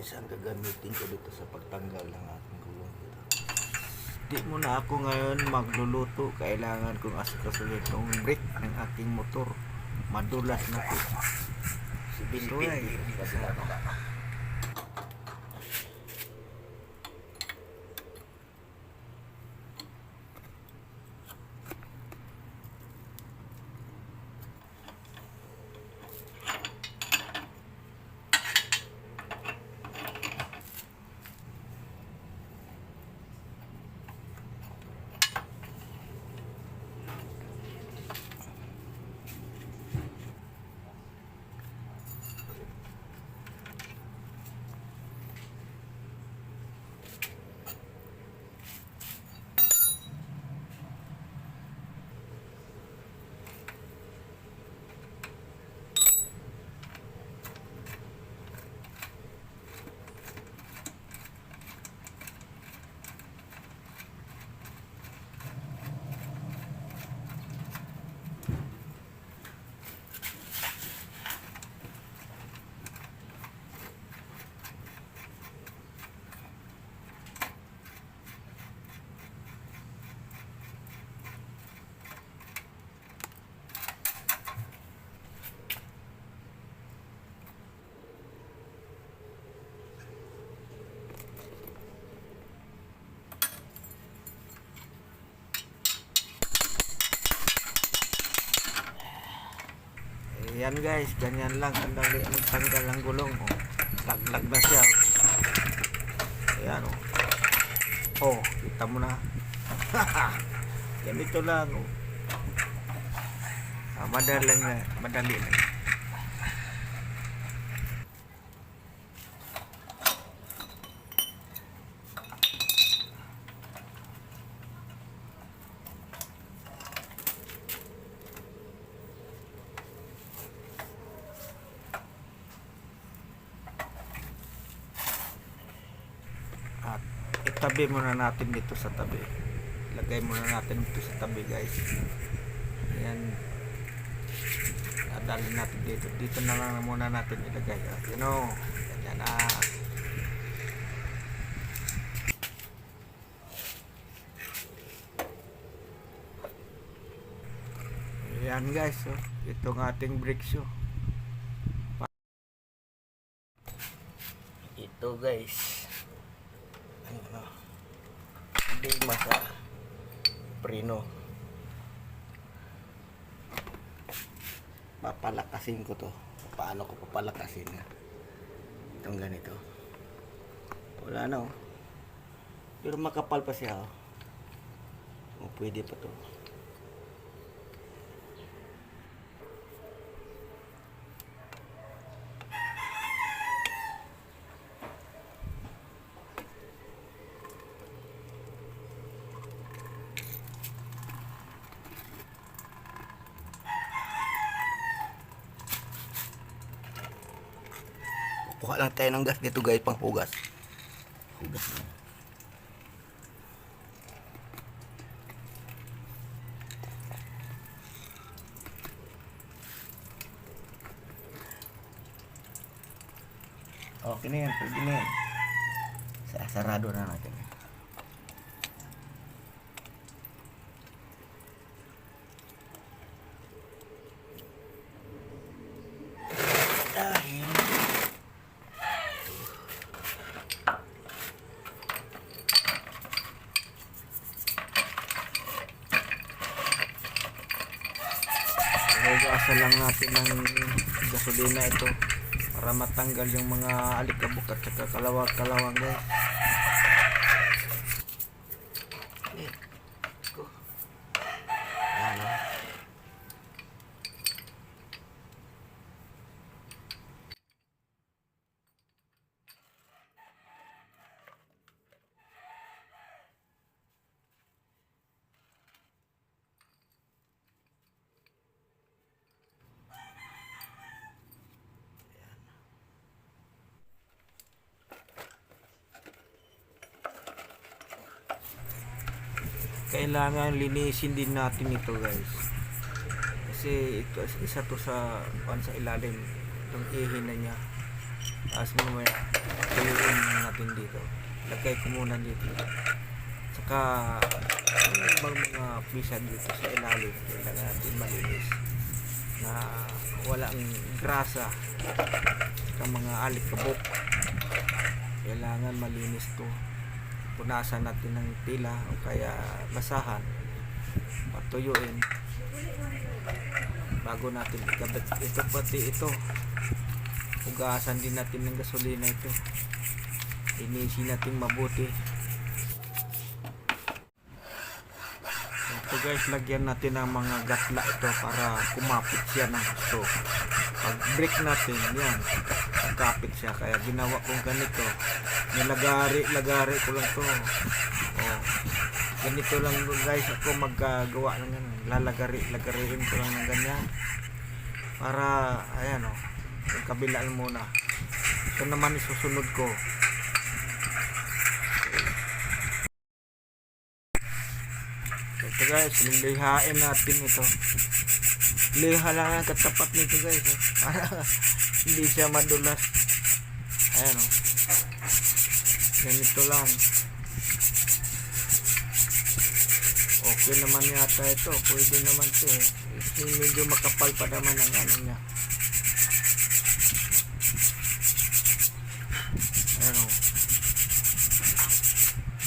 guys ang gagamitin ko dito sa pagtanggal ng ating gulong dito. Di muna ako ngayon magluluto. Kailangan kong asikasuhin itong brake ng aking motor. Madulas na po. Si Bintoy. Ayan guys, ganyan lang. Ang dali ang ng gulong. Oh. Laglag na siya. Ayan oh. Oh, kita mo na. Ganito lang oh. Ah, madali lang, na- madali lang. At itabi muna natin dito sa tabi. Lagay muna natin dito sa tabi guys. Ayan. Dadalhin natin dito. Dito na lang muna natin ilagay. At you know, ganyan na. Ayan guys, oh. itong ating brake shoe. Ito guys. Ano? Hindi masa prino. Papalakasin ko to. Paano ko papalakasin na? Itong ganito. Wala na oh. Pero makapal pa siya oh. O, pwede pa to. Kuha lang tayo ng gas dito guys, pang hugas. Hugas. Okay na yan, pwede na yan. Sa- Sarado na natin. Hugasan lang natin ng gasolina ito para matanggal yung mga alikabok at saka kalawang-kalawang guys. Eh, kailangan linisin din natin ito guys. Kasi ito isa to sa pan sa ilalim itong ihin na niya. Tapos mamaya tuyuin natin dito. Lagay ko muna dito. Saka, ibang mga pisa dito sa ilalim, kailangan natin malinis na walang grasa saka mga alikabok. Kailangan malinis to punasan natin ng tila o kaya basahan patuyuin. Bago natin ikabit. Ito pati ito. Hugasan din natin ng gasolina ito. Linisin natin mabuti ito guys lagyan natin ng mga gatla ito para kumapit siya ng gusto. Pag break natin yan kakapit siya. Kaya ginawa kong ganito. Nilagari lagari ko lang to. Oh. ganito lang guys. Ako magagawa ng ganun. Lalagari lagariin ko lang ng ganyan. Para ayan oh yung kabilaan muna. Ito naman isusunod ko ito guys. Lilihain natin ito. Liha lang ang katapat nito guys oh. para hindi siya madulas. Ayan oh. Ganito lang. Okay naman yata ito. Pwede naman ito eh. Medyo makapal pa naman ang ano niya. Ayan oh.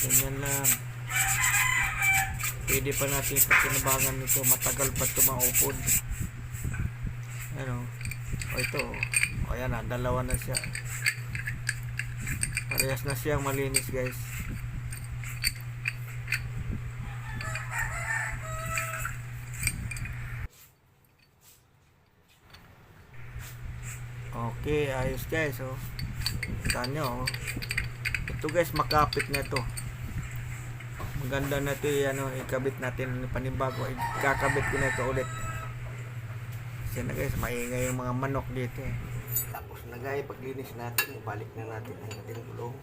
Ganyan lang pwede pa natin patinabangan nito. Matagal pa ito maupod. Ano? O ito. O ayan na. Dalawa na siya. Parehas na siyang malinis guys. Okay ayos guys oh. Kita oh. Ito guys makapit na ito maganda na ito ano, ikabit natin panibago. Ikakabit ko na ito ulit. Kasi na guys maingay yung mga manok dito eh. Tapos na guys paglinis natin balik na natin ang ating gulong